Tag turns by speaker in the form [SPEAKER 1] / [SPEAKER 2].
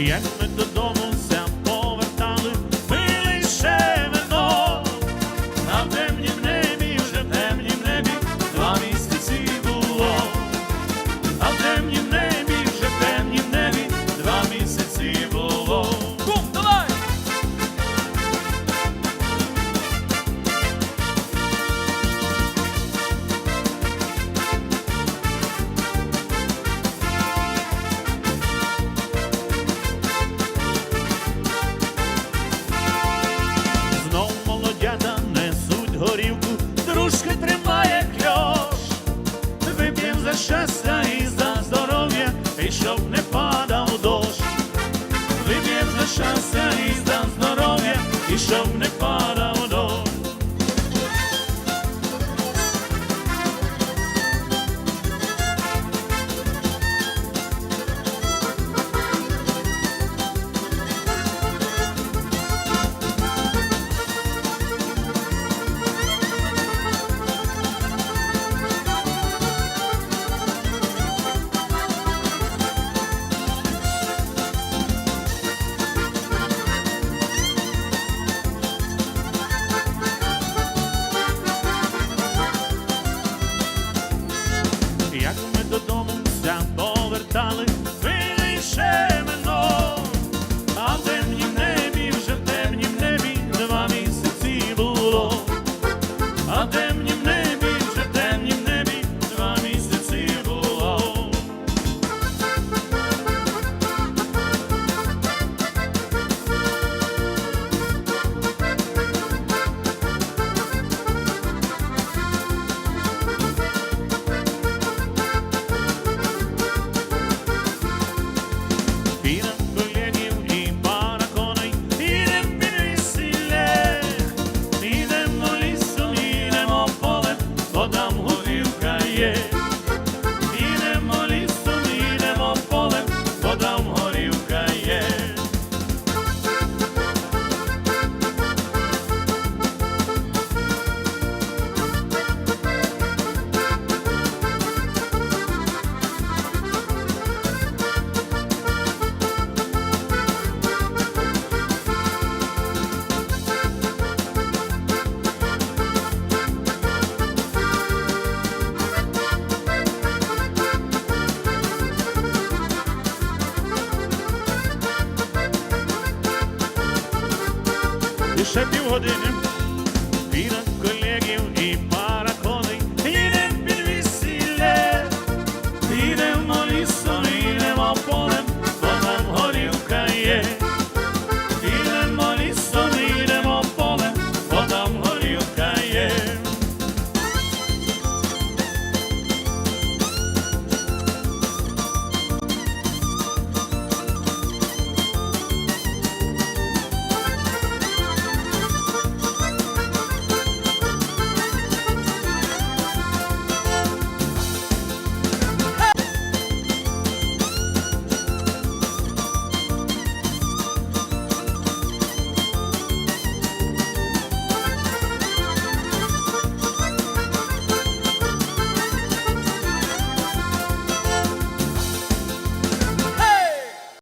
[SPEAKER 1] the end. І щоб не падав Ще півгодини